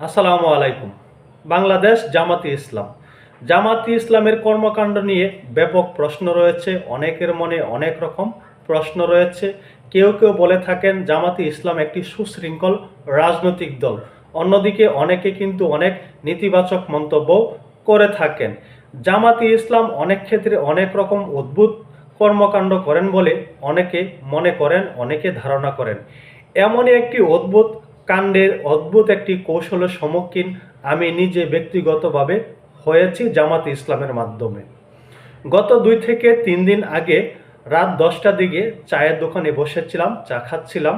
আসসালামু আলাইকুম। বাংলাদেশ জামাতি ইসলাম। জামাতি ইসলামের কর্মকাণ্ড নিয়ে ব্যাপক প্রশ্ন রয়েছে, অনেকের মনে অনেক রকম প্রশ্ন রয়েছে। কেউ কেউ বলে থাকেন, জামাতি ইসলাম একটি সুশৃঙ্খল রাজনৈতিক দল। অন্যদিকে অনেকে কিন্তু অনেক নেতিবাচক মন্তব্য করে থাকেন। জামাতি ইসলাম অনেক ক্ষেত্রে অনেক রকম অদ্ভুত কর্মকাণ্ড করেন বলে অনেকে মনে করেন, অনেকে ধারণা করেন। এমনই একটি অদ্ভুত কাণ্ডের অদ্ভুত একটি কৌশলের সম্মুখীন আমি নিজে ব্যক্তিগতভাবে হয়েছি জামাত ইসলামের মাধ্যমে। গত দুই থেকে তিন দিন আগে রাত দশটার দিকে চায়ের দোকানে বসেছিলাম, চা খাচ্ছিলাম।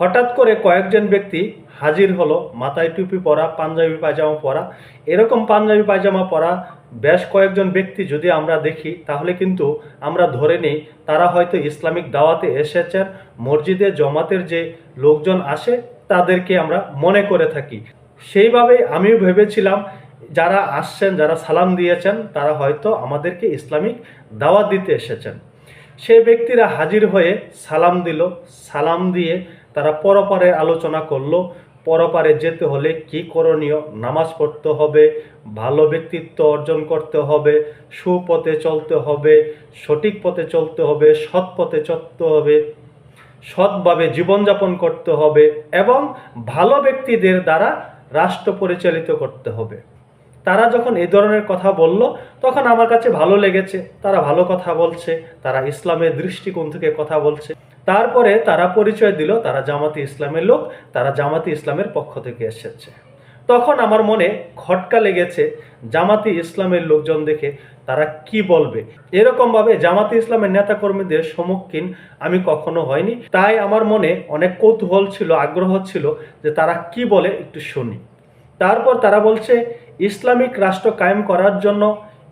হঠাৎ করে কয়েকজন ব্যক্তি হাজির হলো, মাথায় টুপি পরা, পাঞ্জাবি পায়জামা পরা। এরকম পাঞ্জাবি পায়জামা পরা বেশ কয়েকজন ব্যক্তি যদি আমরা দেখি, তাহলে কিন্তু আমরা ধরে নিই, তারা হয়তো ইসলামিক দাওয়াতে এসেছেন, মসজিদে, জমাতের যে লোকজন আসে তাদেরকে আমরা মনে করে থাকি। সেইভাবে আমিও ভেবেছিলাম, যারা আসছেন, যারা সালাম দিয়েছেন, তারা হয়তো আমাদেরকে ইসলামিক দাওয়াত দিতে এসেছেন। সেই ব্যক্তিরা হাজির হয়ে সালাম দিল। সালাম দিয়ে তারা পরপারে আলোচনা করল। পরপারে যেতে হলে কি করণীয়? নামাজ পড়তে হবে, ভালো ব্যক্তিত্ব অর্জন করতে হবে, সুপথে চলতে হবে, সঠিক পথে চলতে হবে, সৎ পথে চলতে হবে। সৎভাবে জীবনযাপন করতে হবে এবং ভালো ব্যক্তিদের দ্বারা রাষ্ট্র পরিচালিত করতে হবে। তারা যখন এই ধরনের কথা বলল, তখন আমার কাছে ভালো লেগেছে, তারা ভালো কথা বলছে, তারা ইসলামের দৃষ্টিকোণ থেকে কথা বলছে। তারপরে তারা পরিচয় দিল, তারা জামাতি ইসলামের লোক, তারা জামাতি ইসলামের পক্ষ থেকে এসেছে। তখন আমার মনে খটকা লেগেছে জামাতি ইসলামের লোকজন দেখে তারা কি বলবে? এরকমভাবে জামাতি ইসলামের নেতাকর্মীদের সম্মুখীন আমি কখনো হয়নি তাই আমার মনে অনেক কৌতূহল ছিল, আগ্রহ ছিল যে তারা কি বলে একটু শুনি। তারপর তারা বলছে, ইসলামিক রাষ্ট্র কায়েম করার জন্য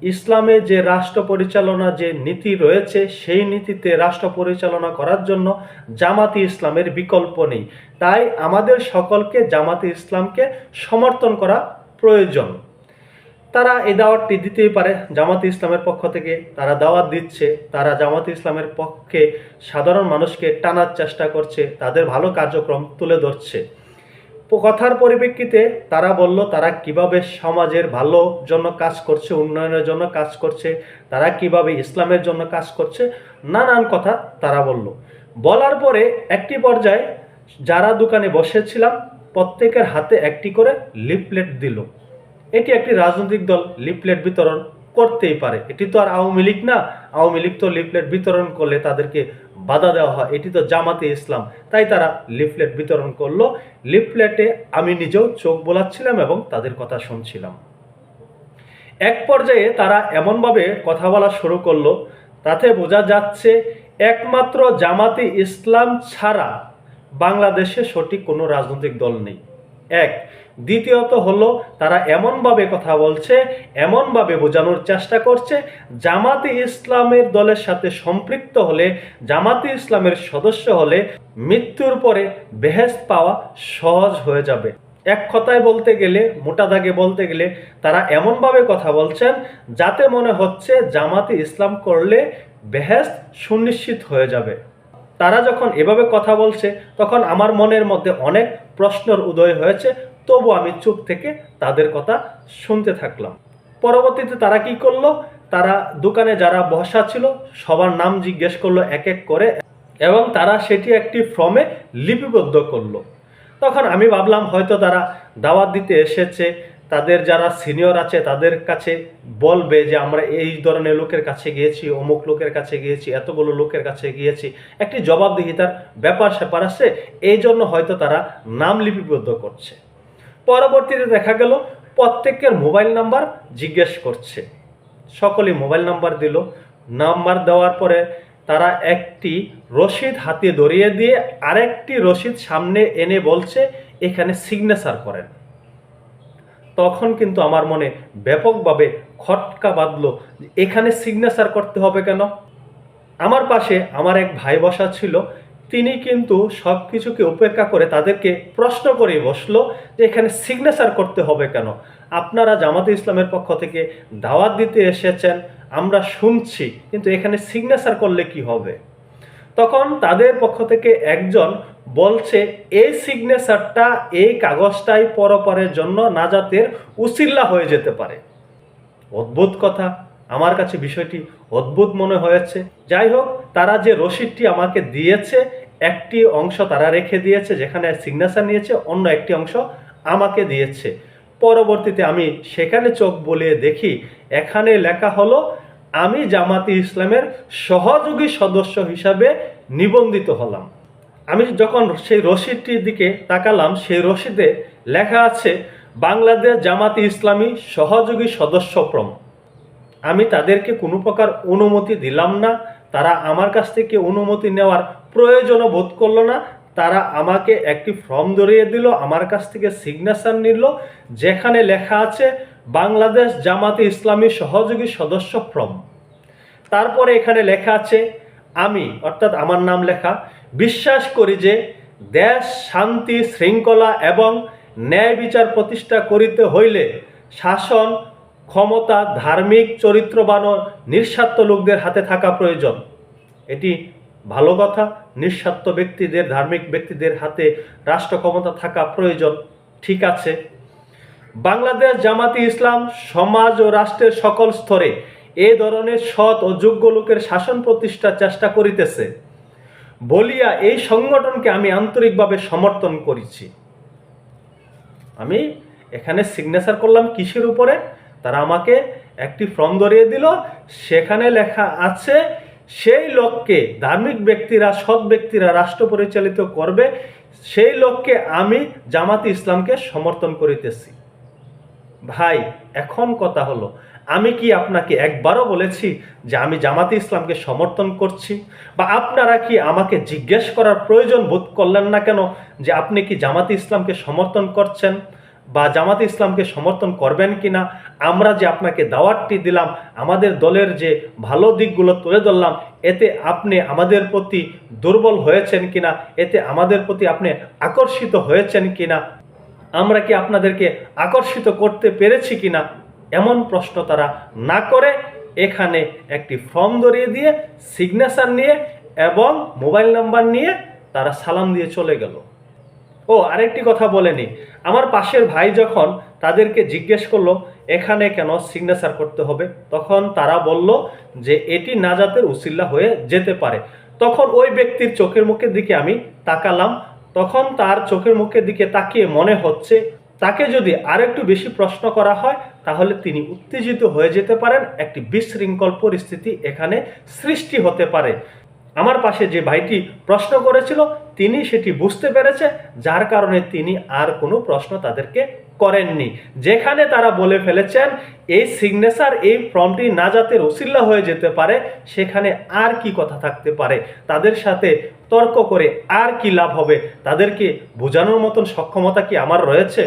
ইসলামে যে রাষ্ট্র পরিচালনা যে নীতি রয়েছে, সেই নীতিতে রাষ্ট্র পরিচালনা করার জন্য জামাতি ইসলামের বিকল্প নেই। তাই আমাদের সকলকে জামাতি ইসলামকে সমর্থন করা প্রয়োজন। তারা এই দাওয়াতটি দিতেই পারে। জামাতি ইসলামের পক্ষ থেকে তারা দাওয়াত দিচ্ছে। তারা জামাতি ইসলামের পক্ষে সাধারণ মানুষকে টানার চেষ্টা করছে। তাদের ভালো কার্যক্রম তুলে ধরছে। কথার পরিপ্রেক্ষিতে তারা বলল, তারা কীভাবে সমাজের ভালো জন্য কাজ করছে, উন্নয়নের জন্য কাজ করছে, তারা কীভাবে ইসলামের জন্য কাজ করছে? নানান কথা তারা বলল। বলার পরে একটি পর্যায়ে যারা দোকানে বসেছিলাম, প্রত্যেকের হাতে একটি করে লিফলেট দিল। এটি একটি রাজনৈতিক দল, লিফলেট বিতরণ করতেই পারে। এটি তো আর আওয়ামী লীগ না। আওয়ামী লীগ তো লিফলেট বিতরণ করলে তাদেরকে বাধা দেওয়া হয়। এটি তো জামাতে ইসলাম। তাই তারা লিফলেট বিতরণ করল। লিফলেটে আমি নিজেও চোখ বোলাচ্ছিলাম এবং তাদের কথা শুনছিলাম। এক পর্যায়ে তারা এমনভাবে কথা বলা শুরু করল, তাতে বোঝা যাচ্ছে একমাত্র জামাতে ইসলাম ছাড়া বাংলাদেশে সঠিক কোনো রাজনৈতিক দল নেই। এক দ্বিতীয়ত হলো, তারা এমনভাবে কথা বলছে, এমনভাবে বোঝানোর চেষ্টা করছে, জামাতে ইসলামের দলের সাথে সম্পৃক্ত হলে, জামাতে ইসলামের সদস্য হলে মৃত্যুর পরে বেহেস্ত পাওয়া সহজ হয়ে যাবে। এক কথায় বলতে গেলে, মোটা দাগে বলতে গেলে, তারা এমনভাবে কথা বলছেন যাতে মনে হচ্ছে জামাতে ইসলাম করলে বেহেস্ত সুনিশ্চিত হয়ে যাবে। তারা যখন এভাবে কথা বলছে, তখন আমার মনের মধ্যে অনেক প্রশ্নের উদয় হয়েছে তবু আমি চুপ থেকে তাদের কথা শুনতে থাকলাম। পরবর্তীতে তারা কি করল? তারা দোকানে যারা বসা ছিল, সবার নাম জিজ্ঞেস করল এক এক করে এবং তারা সেটি একটি ফর্মে লিপিবদ্ধ করল। তখন আমি ভাবলাম, হয়তো তারা দাওয়াত দিতে এসেছে, তাদের যারা সিনিয়র আছে তাদের কাছে বলবে যে, আমরা এই ধরনের লোকের কাছে গিয়েছি, অমুক লোকের কাছে গিয়েছি, এতগুলো লোকের কাছে গিয়েছি। একটি জবাবদিহিতার ব্যাপার স্যাপার আছে, এই জন্য হয়তো তারা নাম লিপিবদ্ধ করছে। পরবর্তীতে দেখা গেল, প্রত্যেকের মোবাইল নাম্বার জিজ্ঞেস করছে। সকলে মোবাইল নাম্বার দিল। নাম্বার দেওয়ার পরে তারা একটি রসিদ হাতে ধরিয়ে দিয়ে আরেকটি রসিদ সামনে এনে বলছে, এখানে সিগনেচার করেন। তখন কিন্তু আমার মনে ব্যাপকভাবে খটকা বাঁধলো এখানে সিগনেচার করতে হবে কেন? আমার পাশে আমার এক ভাই বসা ছিল তিনি কিন্তু সব কিছুকে উপেক্ষা করে তাদেরকে প্রশ্ন করে বসল যে এখানে সিগনেচার করতে হবে কেন? আপনারা জামাতে ইসলামের পক্ষ থেকে দাওয়াত দিতে এসেছেন, আমরা শুনছি, কিন্তু এখানে সিগনেচার করলে কি হবে? তখন তাদের পক্ষ থেকে একজন বলছে, এই সিগনেচারটা এই কাগজটাই পরপরের জন্য নাজাতের উসিল্লা হয়ে যেতে পারে। অদ্ভুত কথা। আমার কাছে বিষয়টি অদ্ভুত মনে হয়েছে। যাই হোক, তারা যে রসিদটি আমাকে দিয়েছে, একটি অংশ তারা রেখে দিয়েছে, যেখানে সিগনেচার নিয়েছে, অন্য একটি অংশ আমাকে দিয়েছে। পরবর্তীতে আমি সেখানে চোখ বলিয়ে দেখি, এখানে লেখা হলো, আমি জামাতি ইসলামের সহযোগী সদস্য হিসাবে নিবন্ধিত হলাম। আমি যখন সেই রসিদটির দিকে তাকালাম, সেই রসিদে লেখা আছে, বাংলাদেশ জামাতি ইসলামী সহযোগী সদস্যক্রম আমি তাদেরকে কোনো প্রকার অনুমতি দিলাম না। তারা আমার কাছ থেকে অনুমতি নেওয়ার প্রয়োজনও বোধ করল না। তারা আমাকে একটি ফর্ম ধরিয়ে দিল, আমার কাছ থেকে সিগনেচার নিল, যেখানে লেখা আছে, বাংলাদেশ জামাতে ইসলামী সহযোগী সদস্য ফর্ম। তারপরে এখানে লেখা আছে, আমি, অর্থাৎ আমার নাম লেখা, বিশ্বাস করি যে দেশ শান্তি, শৃঙ্খলা এবং ন্যায় বিচার প্রতিষ্ঠা করিতে হইলে শাসন ক্ষমতা, ধার্মিক চরিত্রবান ও নিঃস্বার্থ লোকদের হাতে থাকা প্রয়োজন। এটি ভালো কথা, নিঃস্বার্থ ব্যক্তিদের, ধার্মিক ব্যক্তিদের হাতে রাষ্ট্র ক্ষমতা থাকা প্রয়োজন। ঠিক আছে। বাংলাদেশ জামাতি ইসলাম সমাজ ও রাষ্ট্রের সকল স্তরে এ ধরনের সৎ ও যোগ্য লোকের শাসন প্রতিষ্ঠার চেষ্টা করিতেছে। বলিয়া এই সংগঠনকে আমি আন্তরিকভাবে সমর্থন করেছি। আমি এখানে সিগনেচার করলাম কিসের উপরে? তারা আমাকে একটি ফর্ম ধরিয়ে দিল। সেখানে লেখা আছে, সেই লোককে ধার্মিক ব্যক্তিরা, সৎ ব্যক্তিরা রাষ্ট্র পরিচালিত করবে। সেই লোককে আমি জামাতি ইসলামকে সমর্থন করিতেছি। ভাই, এখন কথা হলো, আমি কি আপনাকে একবারও বলেছি যে আমি জামাতে ইসলামকে সমর্থন করছি? বা আপনারা কি আমাকে জিজ্ঞেস করার প্রয়োজন বোধ করলেন না কেন যে আপনি কি জামাতে ইসলামকে সমর্থন করছেন? বা জামাতে ইসলামকে সমর্থন করবেন কিনা, আমরা যে আপনাকে দাওয়াতটি দিলাম, আমাদের দলের যে ভালো দিকগুলো তুলে ধরলাম, এতে আপনি আমাদের প্রতি দুর্বল হয়েছেন কিনা, এতে আমাদের প্রতি আপনি আকর্ষিত হয়েছেন কিনা, আমরা কি আপনাদেরকে আকর্ষিত করতে পেরেছি কিনা, এমন প্রশ্ন তারা না করে, এখানে একটি ফর্ম ধরিয়ে দিয়ে সিগনেচার নিয়ে এবং মোবাইল নাম্বার নিয়ে তারা সালাম দিয়ে চলে গেল। ও, আরেকটি কথা বলেনি আমার পাশের ভাই যখন তাদেরকে জিজ্ঞেস করল, এখানে কেন সিগনেচার করতে হবে? তখন তারা বলল যে, এটি নাজাতের উসিল্লা হয়ে যেতে পারে। তখন ওই ব্যক্তির চোখের মুখের দিকে আমি তাকালাম। তখন তার চোখের মুখের দিকে তাকিয়ে মনে হচ্ছে, তাকে যদি আরেকটু বেশি প্রশ্ন করা হয়, তাহলে তিনি উত্তেজিত হয়ে যেতে পারেন। একটি বিশৃঙ্খল পরিস্থিতি এখানে সৃষ্টি হতে পারে। আমার পাশে যে ভাইটি প্রশ্ন করেছিল তিনি সেটি বুঝতে পেরেছে, যার কারণে তিনি আর কোনো প্রশ্ন তাদেরকে করেননি। যেখানে তারা বলে ফেলেছেন, এই সিগনেচার এই ফর্মটি নাজাতের ওসিল্লা হয়ে যেতে পারে, সেখানে আর কি কথা থাকতে পারে? তাদের সাথে তর্ক করে আর কি লাভ হবে? তাদেরকে বোঝানোর মতন সক্ষমতা কি আমার রয়েছে?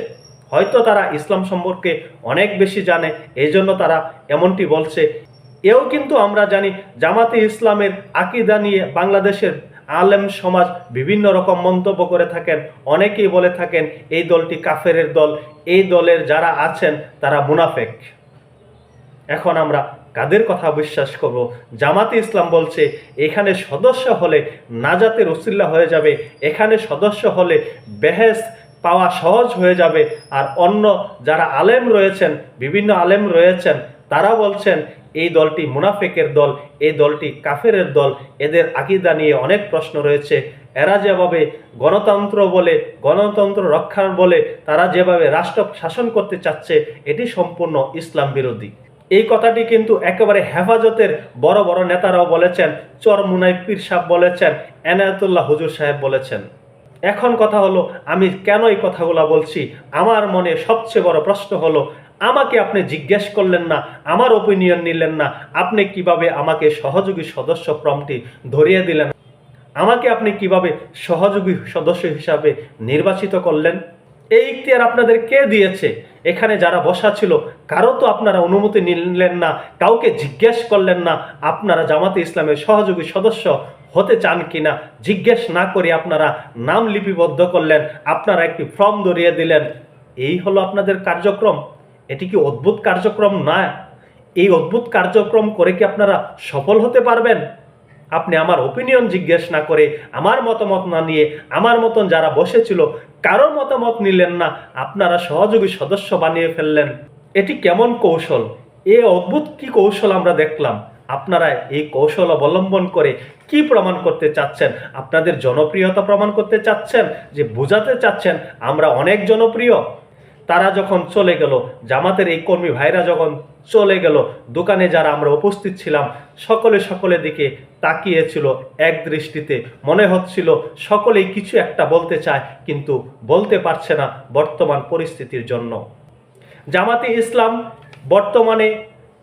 হয়তো তারা ইসলাম সম্পর্কে অনেক বেশি জানে এই জন্য তারা এমনটি বলছে। এও কিন্তু আমরা জানি, জামাতে ইসলামের আকিদা নিয়ে বাংলাদেশের আলেম সমাজ বিভিন্ন রকম মন্তব্য করে থাকেন। অনেকেই বলে থাকেন, এই দলটি কাফেরের দল, এই দলের যারা আছেন তারা মুনাফেক। এখন আমরা কাদের কথা বিশ্বাস করব? জামাতে ইসলাম বলছে, এখানে সদস্য হলে নাজাতের উসিল্লা হয়ে যাবে, এখানে সদস্য হলে বেহেস পাওয়া সহজ হয়ে যাবে, আর অন্য যারা আলেম রয়েছেন, বিভিন্ন আলেম রয়েছেন, তারা বলছেন এই দলটি মুনাফেকের দল, এই দলটি কাফেরের দল। এদের আকিদা নিয়ে অনেক প্রশ্ন রয়েছে। এরা যেভাবে গণতন্ত্র বলে, গণতন্ত্র রক্ষার বলে, তারা যেভাবে রাষ্ট্র শাসন করতে চাচ্ছে, এটি সম্পূর্ণ ইসলাম বিরোধী। এই কথাটি কিন্তু একেবারে হেফাজতের বড় বড় নেতারাও বলেছেন চরমুনাই পীর সাহেব বলেছেন, এনায়তুল্লাহ হুজুর সাহেব বলেছেন। এখন কথা হলো, আমি কেন এই কথাগুলো বলছি? আমার মনে সবচেয়ে বড় প্রশ্ন হলো আমাকে আপনি জিজ্ঞেস করলেন না, আমার ওপিনিয়ন নিলেন না, আপনি কীভাবে আমাকে সহযোগী সদস্য ফর্মটি ধরিয়ে দিলেন? আমাকে আপনি কীভাবে সহযোগী সদস্য হিসাবে নির্বাচিত করলেন? এই ইখতিয়ার আপনাদের কে দিয়েছে? এখানে যারা বসা ছিল, কারও তো আপনারা অনুমতি নিলেন না, কাউকে জিজ্ঞেস করলেন না, আপনারা জামাতে ইসলামের সহযোগী সদস্য হতে চান কিনা, জিজ্ঞেস না করে আপনারা নাম লিপিবদ্ধ করলেন, আপনারা একটি ফর্ম ধরিয়ে দিলেন। এই হলো আপনাদের কার্যক্রম। এটি কি অদ্ভুত কার্যক্রম? না। এই অদ্ভুত কার্যক্রম করে কি আপনারা সফল হতে পারবেন? আপনি আমার ওপিনিয়ন জিজ্ঞেস না করে, আমার মতামত না নিয়ে, আমার মতন যারা বসেছিল কারও মতামত নিলেন না, আপনারা সহযোগী সদস্য বানিয়ে ফেললেন। এটি কেমন কৌশল? এ অদ্ভুত কি কৌশল আমরা দেখলাম? আপনারা এই কৌশল অবলম্বন করে কি প্রমাণ করতে চাচ্ছেন? আপনাদের জনপ্রিয়তা প্রমাণ করতে চাচ্ছেন? যে বোঝাতে চাচ্ছেন, আমরা অনেক জনপ্রিয়। তারা যখন চলে গেল, জামাতের এই কর্মী ভাইরা যখন চলে গেল, দোকানে যারা আমরা উপস্থিত ছিলাম, সকলে সকলের দিকে তাকিয়েছিল এক দৃষ্টিতে। মনে হচ্ছিল সকলেই কিছু একটা বলতে চায়, কিন্তু বলতে পারছে না বর্তমান পরিস্থিতির জন্য। জামাতে ইসলাম বর্তমানে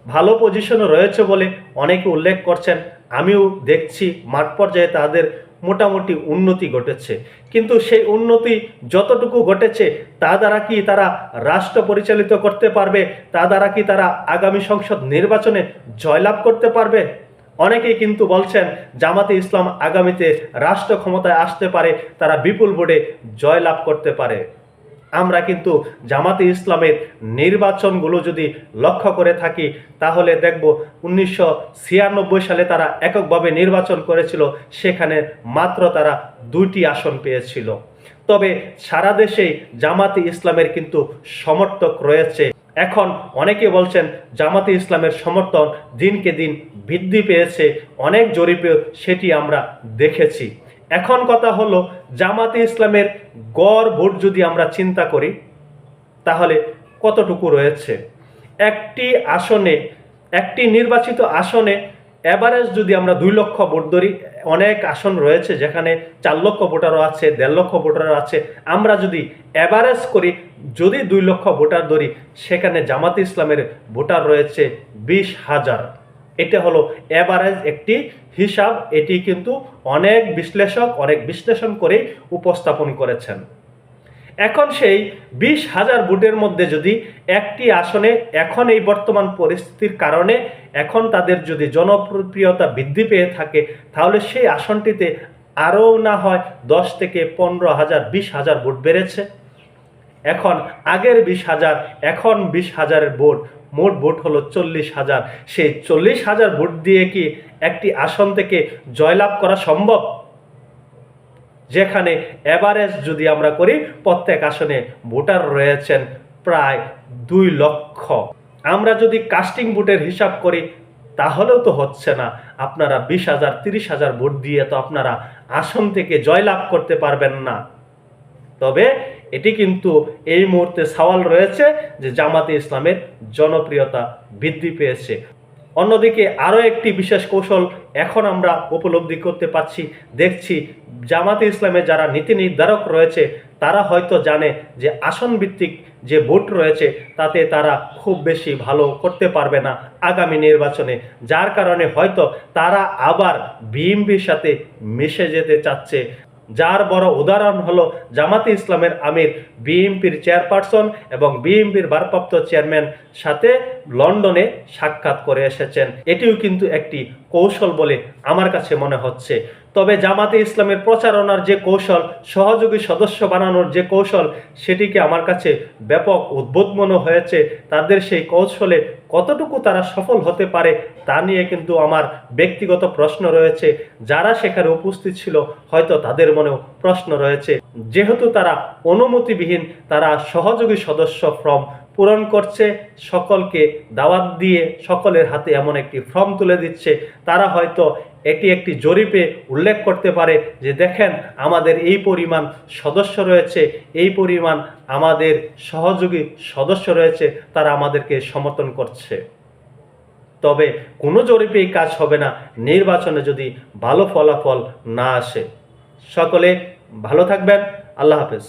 ভালো পজিশনে রয়েছে বলে অনেকে উল্লেখ করছেন। আমিও দেখছি মাঠ পর্যায়ে তাদের মোটামুটি উন্নতি ঘটেছে। কিন্তু সেই উন্নতি যতটুকু ঘটেছে, তা দ্বারা কি তারা রাষ্ট্র পরিচালিত করতে পারবে? তা দ্বারা কি তারা আগামী সংসদ নির্বাচনে জয়লাভ করতে পারবে? অনেকেই কিন্তু বলছেন, জামাতে ইসলাম আগামীতে রাষ্ট্র ক্ষমতায় আসতে পারে, তারা বিপুল ভোটে জয়লাভ করতে পারে। আমরা কিন্তু জামাতে ইসলামের নির্বাচনগুলো যদি লক্ষ্য করে থাকি, তাহলে দেখব উনিশশো ছিয়ানব্বই সালে তারা এককভাবে নির্বাচন করেছিল, সেখানে মাত্র তারা দুইটি আসন পেয়েছিল। তবে সারা দেশেই জামাতে ইসলামের কিন্তু সমর্থক রয়েছে। এখন অনেকে বলছেন জামাতে ইসলামের সমর্থন দিনকে দিন বৃদ্ধি পেয়েছে, অনেক জরিপে সেটি আমরা দেখেছি। এখন কথা হলো, জামাতে ইসলামের গড় ভোট যদি আমরা চিন্তা করি, তাহলে কতটুকু রয়েছে? একটি আসনে, একটি নির্বাচিত আসনে অ্যাভারেজ যদি আমরা দুই লক্ষ ভোট ধরি, অনেক আসন রয়েছে যেখানে চার লক্ষ ভোটারও আছে, দেড় লক্ষ ভোটারও আছে। আমরা যদি অ্যাভারেজ করি, যদি দুই লক্ষ ভোটার ধরি, সেখানে জামাতে ইসলামের ভোটার রয়েছে বিশ হাজার। এটা হলো অ্যাভারেজ একটি হিসাব। এটি কিন্তু অনেক বিশ্লেষক, অনেক বিশ্লেষণ করে উপস্থাপন করেছেন। এখন সেই বিশ হাজার ভোটের মধ্যে যদি একটি আসনে এখন এই বর্তমান পরিস্থিতির কারণে এখন তাদের যদি জনপ্রিয়তা বৃদ্ধি পেয়ে থাকে, তাহলে সেই আসনটিতে আরও না হয় দশ থেকে পনেরো হাজার, বিশ হাজার ভোট বেড়েছে। এখন আগের বিশ হাজার, এখন বিশ হাজারের ভোট। মোট ভোট হলো চল্লিশ হাজার। সেই চল্লিশ হাজার ভোট দিয়ে কি একটি আসন থেকে জয়লাভ করা সম্ভব? যেখানে অ্যাভারেজ যদি আমরা করি, প্রত্যেক আসনে ভোটার রয়েছেন প্রায় দুই লক্ষ। আমরা যদি কাস্টিং ভোটের হিসাব করি, তাহলেও তো হচ্ছে না। আপনারা বিশ হাজার, তিরিশ হাজার ভোট দিয়ে তো আপনারা আসন থেকে জয়লাভ করতে পারবেন না। তবে এটি কিন্তু এই মুহূর্তে সওয়াল রয়েছে যে জামাতে ইসলামের জনপ্রিয়তা বৃদ্ধি পেয়েছে। অন্যদিকে আরও একটি বিশেষ কৌশল এখন আমরা উপলব্ধি করতে পারছি দেখছি জামাতে ইসলামের যারা নীতি নির্ধারক রয়েছে, তারা হয়তো জানে যে আসন ভিত্তিক যে ভোট রয়েছে, তাতে তারা খুব বেশি ভালো করতে পারবে না আগামী নির্বাচনে। যার কারণে হয়তো তারা আবার বিএমপির সাথে মিশে যেতে চাচ্ছে। যার বড় উদাহরণ হলো জামাতি ইসলামের আমির বিএমপির চেয়ারপারসন এবং বিএমপির ভারপ্রাপ্ত চেয়ারম্যান। সাথে লন্ডনে সাক্ষাৎ করে এসেছেন। এটিও কিন্তু একটি কৌশল বলে আমার কাছে মনে হচ্ছে। তবে জামাতে ইসলামের প্রচারণার যে কৌশল, সহযোগী সদস্য বানানোর যে কৌশল, সেটিকে আমার কাছে ব্যাপক উদ্বোধ মনে হয়েছে। তাদের সেই কৌশলে কতটুকু তারা সফল হতে পারে, তা নিয়ে কিন্তু আমার ব্যক্তিগত প্রশ্ন রয়েছে। যারা সেখানে উপস্থিত ছিল, হয়তো তাদের মনেও প্রশ্ন রয়েছে। যেহেতু তারা অনুমতিবিহীন, তারা সহযোগী সদস্য ফর্ম পূরণ করছে, সকলকে দাওয়াত দিয়ে সকলের হাতে এমন একটি ফর্ম তুলে দিচ্ছে। তারা হয়তো এটি একটি জরিপে উল্লেখ করতে পারে যে, দেখেন, আমাদের এই পরিমাণ সদস্য রয়েছে, এই পরিমাণ আমাদের সহযোগী সদস্য রয়েছে, তারা আমাদেরকে সমর্থন করছে। তবে কোনো জরিপেই কাজ হবে না, নির্বাচনে যদি ভালো ফলাফল না আসে। সকলে ভালো থাকবেন, আল্লাহ হাফেজ।